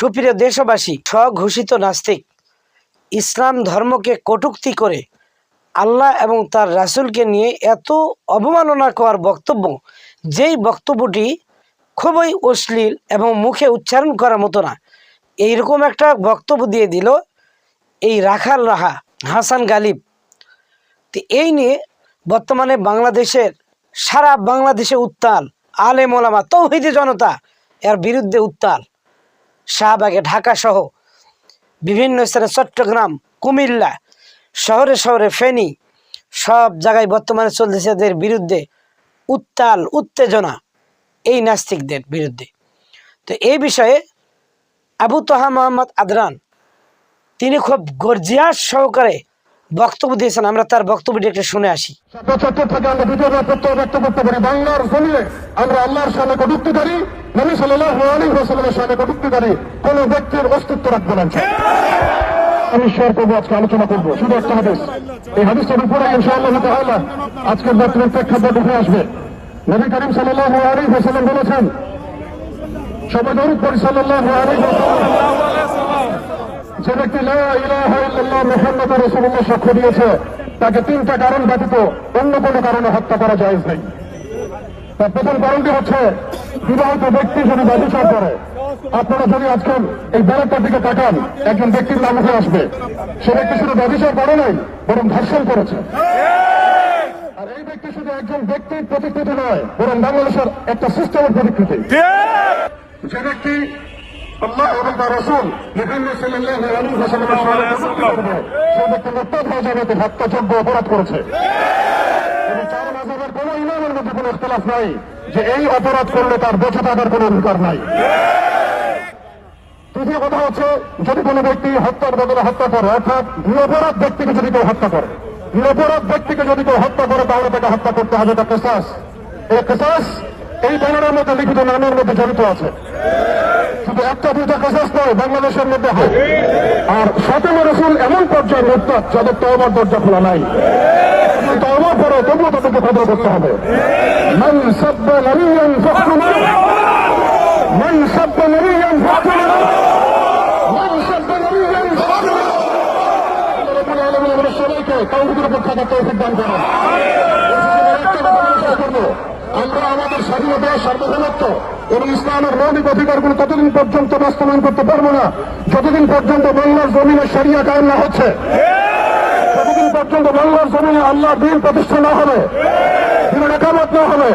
সুপ্রিয় দেশবাসী, স্বঘোষিত নাস্তিক, ইসলাম ধর্মকে কটূক্তি করে আল্লাহ এবং তার রাসূলকে নিয়ে এত অবমাননা করার বক্তব্য, যেই বক্তব্যটি খুবই অশ্লীল এবং মুখে উচ্চারণ করার মতো না, এইরকম একটা বক্তব্য দিয়ে দিল এই রাখাল রাহা, হাসান গালিব। তো এই নিয়ে বর্তমানে বাংলাদেশের সারা বাংলাদেশে উত্তাল আলে মোলামা তৌহিদি জনতা এর বিরুদ্ধে উত্তাল। শাহবাগে ঢাকা সহ বিভিন্ন স্থানে চট্টগ্রাম, কুমিল্লা, শহরে শহরে ফেনী, সব জায়গায় বর্তমানে চলতেছে এদের বিরুদ্ধে উত্তাল উত্তেজনা, এই নাস্তিকদের বিরুদ্ধে। তো এই বিষয়ে আবু তোহা মোহাম্মদ আদরান, তিনি খুব গর্জিয়াস সহকারে বক্তব্য দিয়েছেন, আমরা তার বক্তব্যটি একটু শুনে আসি। আমি আজকে আলোচনা করব। শুধু একটা এই আজকের প্রেক্ষাপট উঠে আসবে। নবী করিম বলেছেন সবাই দরুদ আলী যে ব্যক্তি মুহাম্মাদুর রাসূলুল্লাহ সাক্ষ্য দিয়েছে তাকে তিনটা কারণ ব্যতীত অন্য কোনো কারণে হত্যা করা জায়েজ নেই। তার প্রথম কারণটি হচ্ছে বিবাহিত ব্যক্তি যদি ব্যবচার করে আপনারা যদি আজকে এই ব্যালটটার দিকে তাকান একজন ব্যক্তির নাম উঠে আসবে। সে ব্যক্তি শুধু ব্যবচার করে নাই বরং ধর্ষণ করেছে। আর এই ব্যক্তি শুধু একজন ব্যক্তির প্রতিকৃতি নয় বরং বাংলাদেশের একটা সিস্টেমের প্রতিকৃতি। যে ব্যক্তি আল্লাহ এবং তার রসুল মুহাম্মদ সাল্লাল্লাহু আলাইহি ওয়াসাল্লামের ব্যক্তি হত্যাযোগ্য অপরাধ করেছে। এবং চার মাযহাবের কোনো ইমামের মধ্যে কোনো ইখতিলাফ নাই যে এই অপরাধ করলে তার বেঁচে থাকার কোনো অধিকার নাই। তৃতীয় কথা হচ্ছে যদি কোনো ব্যক্তি হত্যার বদলে হত্যা করে অর্থাৎ নিরপরাধ ব্যক্তিকে যদি কেউ হত্যা করে নিরপরাধ ব্যক্তিকে যদি কেউ হত্যা করে তাহলে তাকে হত্যা করতে হবে এটা কেসাস। এই কেসাস এই ব্যানারের মধ্যে লিখিত নামের মধ্যে জড়িত আছে। শুধু একটা দুইটা কেসাস নয়, বাংলাদেশের মধ্যে হয়। আর সতেরো রসুল এমন পর্যায়ে মোরতাদ যাদের তহবার দরজা খোলা নাই। তহবার পরে তবুও তাদেরকে খবর করতে হবে। ফাকতুলু আল্লাহ রাব্বুল আলামিন আমাদের সবাইকে তাওহীদের উপর থাকার তৌফিক আমরা আমাদের স্বাধীনতা, সার্বভৌমত্ব এবং ইসলামের মৌলিক অধিকারগুলো ততদিন পর্যন্ত বাস্তবায়ন করতে পারব না, যতদিন পর্যন্ত বাংলার জমিনে সারিয়া কায়েম না হচ্ছে, যতদিন পর্যন্ত বাংলার জমিনে আল্লাহ দিন প্রতিষ্ঠা না হবে একামত না হবে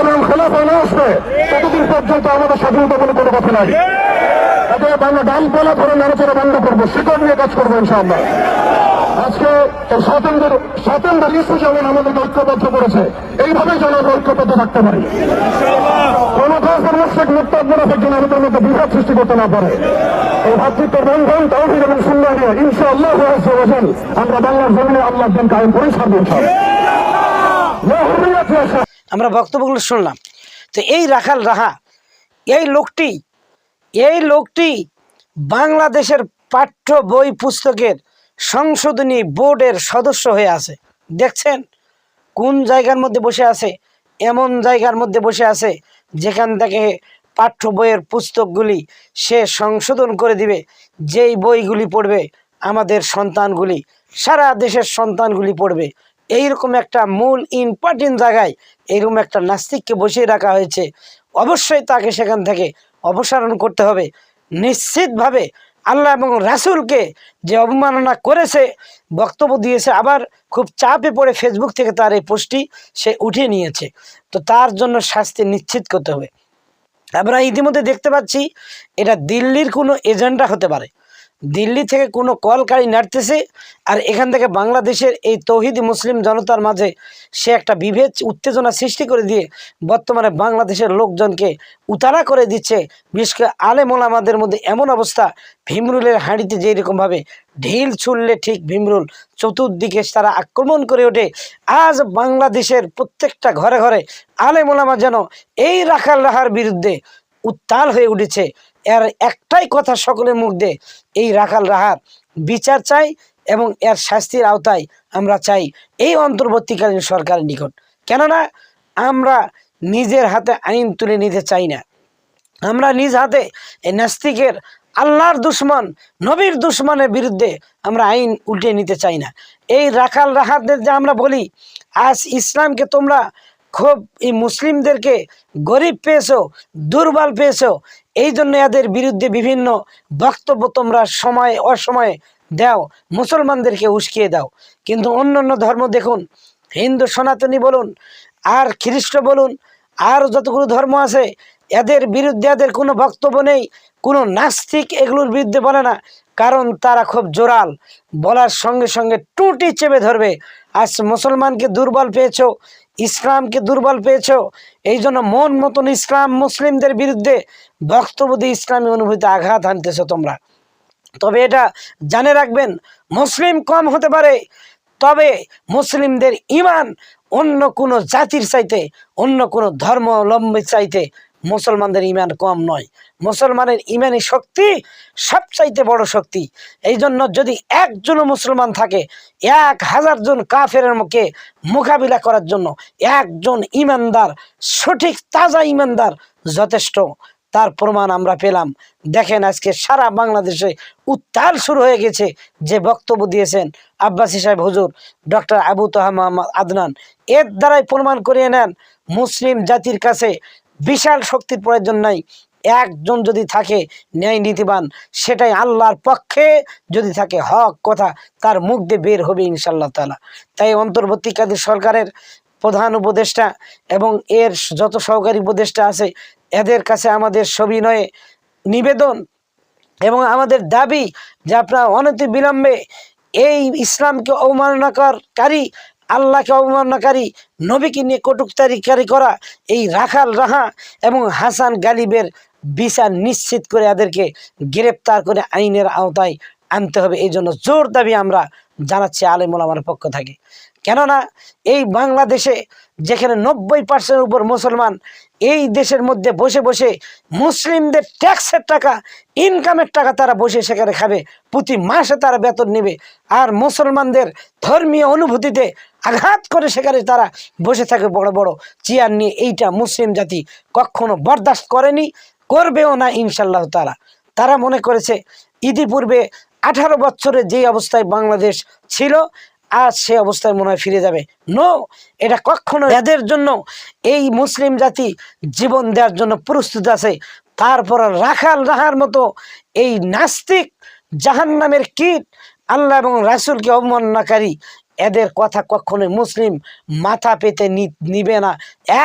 এবং খেলাফা না আসবে, ততদিন পর্যন্ত আমাদের স্বাধীনতা বলে কোনো কথা নাই। আমরা ডালপালা ধরে নাড়াচড়া বন্ধ করব, শিকড় নিয়ে কাজ করব ইনশাআল্লাহ। আজকে স্বাতন্ত্র স্বাতন্ত্র ইস্যু যেমন আমাদেরকে ঐক্যবদ্ধ করেছে, এইভাবেই যেন আমরা ঐক্যবদ্ধ থাকতে পারি। কোন মুক্তাদ মুনাফের জন্য আমাদের মধ্যে বিভাগ সৃষ্টি করতে না পারে। এই ভাতৃত্ব বন্ধন তৌহিদ এবং সুন্দর নিয়ে ইনশাআল্লাহ ওয়াজাল আমরা বাংলার জমিনে আল্লাহর দিন কায়েম করে ইনশাআল্লাহ। আমরা বক্তব্যগুলো শুনলাম। তো এই রাখাল রাহা, এই লোকটি এই লোকটি বাংলাদেশের পাঠ্য বই পুস্তকের সংশোধনী বোর্ডের সদস্য হয়ে আছে। দেখছেন? কোন জায়গার মধ্যে বসে আছে? এমন জায়গার মধ্যে বসে আছে যেখান থেকে পাঠ্য বইয়ের পুস্তকগুলি সে সংশোধন করে দিবে। যেই বইগুলি পড়বে আমাদের সন্তানগুলি, সারা দেশের সন্তানগুলি পড়বে। এইরকম একটা মূল ইম্পর্টেন্ট জায়গায় এইরকম একটা নাস্তিককে বসিয়ে রাখা হয়েছে। অবশ্যই তাকে সেখান থেকে অপসারণ করতে হবে। নিশ্চিতভাবে আল্লাহ এবং রাসুলকে যে অবমাননা করেছে, বক্তব্য দিয়েছে, আবার খুব চাপে পড়ে ফেসবুক থেকে তার এই পোস্টটি সে উঠিয়ে নিয়েছে। তো তার জন্য শাস্তি নিশ্চিত করতে হবে। আমরা ইতিমধ্যে দেখতে পাচ্ছি, এটা দিল্লির কোনো এজেন্ডা হতে পারে। দিল্লি থেকে কোনো কলকারি নাড়তেছে আর এখান থেকে বাংলাদেশের এই তৌহিদি মুসলিম জনতার মাঝে সে একটা বিভেদ, উত্তেজনা সৃষ্টি করে দিয়ে বর্তমানে বাংলাদেশের লোকজনকে উতারা করে দিচ্ছে। বিশেষ করে আলেমোল আমাদের মধ্যে এমন অবস্থা, ভীমরুলের হাঁড়িতে যেরকমভাবে ঢিল ছুড়লে ঠিক ভীমরুল চতুর্দিকে তারা আক্রমণ করে ওঠে। আজ বাংলাদেশের প্রত্যেকটা ঘরে ঘরে আলেমোলামা যেন এই রাখাল রাহার বিরুদ্ধে উত্তাল হয়ে উঠেছে। এর একটাই কথা সকলের মুখ দিয়ে, এই রাখাল রাহার বিচার চাই এবং এর শাস্তির আওতায় আমরা চাই এই অন্তর্বর্তীকালীন সরকারের নিকট। কেননা আমরা নিজের হাতে আইন তুলে নিতে চাই না। আমরা নিজ হাতে এই নাস্তিকের আল্লাহর দুশ্মন, নবীর দুশ্মনের বিরুদ্ধে আমরা আইন উল্টে নিতে চাই না। এই রাখাল রাহাতদের যে আমরা বলি, আজ ইসলামকে তোমরা খুব এই মুসলিমদেরকে গরিব পেয়েছ, দুর্বল পেয়েছ, এই জন্য এদের বিরুদ্ধে বিভিন্ন বক্তব্য তোমরা সময়, অসময়ে দাও, মুসলমানদেরকে উস্কিয়ে দাও। কিন্তু অন্য অন্য ধর্ম দেখুন, হিন্দু সনাতনী বলুন, আর খ্রিস্ট বলুন আর যতগুলো ধর্ম আছে, এদের বিরুদ্ধে এদের কোনো বক্তব্য নেই, কোনো নাস্তিক এগুলোর বিরুদ্ধে বলে না, কারণ তারা খুব জোরাল, বলার সঙ্গে সঙ্গে টুটি চেপে ধরবে। আজ মুসলমানকে দুর্বল পেয়েছ ইসলামকে দুর্বল পেয়েছ? এই জন্য মন মতন ইসলাম মুসলিমদের বিরুদ্ধে বক্তব্য দিয়ে ইসলামী অনুভূতি আঘাত আনতেছ তোমরা। তবে এটা জানে রাখবেন, মুসলিম কম হতে পারে, তবে মুসলিমদের ইমান অন্য কোনো জাতির চাইতে, অন্য কোনো ধর্মাবলম্বীর চাইতে মুসলমানদের ইমান কম নয়। মুসলমানের ইমানি শক্তি সবচাইতে বড় শক্তি। এই জন্য যদি একজনও মুসলমান থাকে, এক হাজার জন কাফের মুখে মোকাবিলা করার জন্য একজন ইমানদার, সঠিক, তাজা ইমানদার যথেষ্ট। তার প্রমাণ আমরা পেলাম। দেখেন আজকে সারা বাংলাদেশে উত্তাল শুরু হয়ে গেছে যে বক্তব্য দিয়েছেন আব্বাসী সাহেব হুজুর, ডক্টর আবু তাহা আদনান। এর দ্বারাই প্রমাণ করিয়ে নেন, মুসলিম জাতির কাছে বিশাল শক্তির প্রয়োজন নাই। একজন যদি থাকে ন্যায় নীতিবান, সেটাই আল্লাহর পক্ষে যদি থাকে হক কথা, তার মুখ দিয়ে বের হবে ইনশাল্লাহ তালা তাই অন্তর্বর্তীকালীন সরকারের প্রধান উপদেষ্টা এবং এর যত সহকারী উপদেষ্টা আছে, এদের কাছে আমাদের সবিনয়ে নিবেদন এবং আমাদের দাবি যে আপনার অনতি বিলম্বে এই ইসলামকে অবমাননাকারী আল্লাহকে অবমাননাকারী, নবীকে নিয়ে কটুকতারিকারী করা এই রাখাল রাহা এবং হাসান গালিবের বিচার নিশ্চিত করে এদেরকে গ্রেপ্তার করে আইনের আওতায় আনতে হবে। এই জন্য জোর দাবি আমরা জানাচ্ছি আলেমুল আমার পক্ষ থেকে। কেননা এই বাংলাদেশে যেখানে নব্বই পার্সেন্টের উপর মুসলমান, এই দেশের মধ্যে বসে বসে মুসলিমদের ট্যাক্সের টাকা ইনকামের টাকা তারা বসে সেখানে খাবে। প্রতি মাসে তারা বেতন নেবে। আর মুসলমানদের ধর্মীয় অনুভূতিতে আঘাত করে সেখানে তারা বসে থাকে বড় বড় চেয়ার নিয়ে। এইটা মুসলিম জাতি কখনো বরদাস্ত করেনি, করবেও না ইনশাল্লাহ তারা তারা মনে করেছে, ইতিপূর্বে আঠারো বছরে যে অবস্থায় বাংলাদেশ ছিল, আজ সে অবস্থায় মনে হয় ফিরে যাবে। নো এটা কখনো এদের জন্য এই মুসলিম জাতি জীবন দেওয়ার জন্য প্রস্তুত আছে। তারপর রাখাল রাহার মতো এই নাস্তিক জাহান নামের কীট, আল্লাহ এবং রাসুলকে অবমাননাকারী এদের কথা কখনোই মুসলিম মাথা পেতে নিবে না।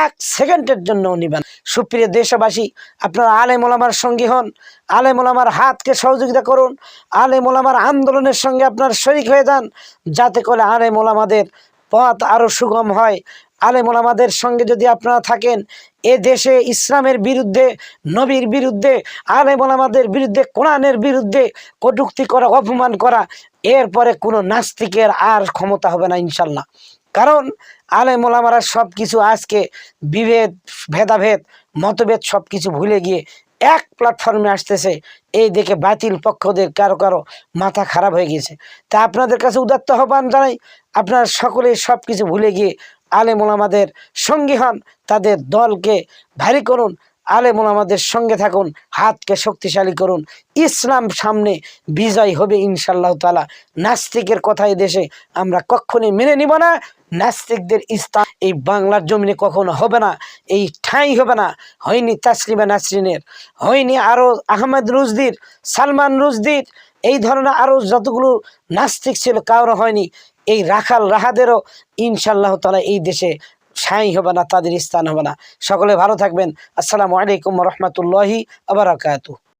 এক সেকেন্ডের জন্য নিবে না। সুপ্রিয় দেশবাসী, আপনারা আলে মোলামার সঙ্গী হন আলে মোলামার হাতকে সহযোগিতা করুন আলে মোলামার আন্দোলনের সঙ্গে আপনার শরিক হয়ে যান, যাতে করে আলে মোলামাদের পথ আরও সুগম হয়। আলেম ওলামাদের সঙ্গে যদি আপনারা থাকেন, এ দেশে ইসলামের বিরুদ্ধে, নবীর বিরুদ্ধে, আলেম ওলামাদের বিরুদ্ধে, কোরআনের বিরুদ্ধে কটুক্তি করা, অপমান করা এরপরে কোনো নাস্তিকের আর ক্ষমতা হবে না, ইনশাল্লাহ। কারণ আলেম ওলামারা সব কিছু আজকে বিভেদ, ভেদাভেদ, মতভেদ সব কিছু ভুলে গিয়ে এক প্ল্যাটফর্মে আসতেছে। এই দেখে বাতিল পক্ষদের কারও কারও মাথা খারাপ হয়ে গেছে তা আপনাদের কাছে উদাত্ত আহ্বান জানাই, আপনারা সকলে সব কিছু ভুলে গিয়ে আলেম ওলামাদের সঙ্গী হন, তাদের দলকে ভারী করুন আলেম ওলামাদের সঙ্গে থাকুন, হাতকে শক্তিশালী করুন। ইসলাম সামনে বিজয় হবে ইনশাল্লাহ তালা নাস্তিকের কথা দেশে আমরা কখনই মেনে নিব না। নাস্তিকদের ইস্তান এই বাংলার জমিনে কখনো হবে না, এই ঠাঁই হবে না। হয়নি তাসলিমা নাসরিনের, হয়নি আরও আহমেদ রুজদির সালমান রুজদির এই ধরনের আরও যতগুলো নাস্তিক ছিল, কারও হয়নি। এই রাখাল রাহাদেরও ইনশাল্লাহ তালা এই দেশে সাঁই হবে না তাদের স্থান হবে না। সকলে ভালো থাকবেন। আসসালামু আলাইকুম রহমতুল্লাহি আবরাকাতু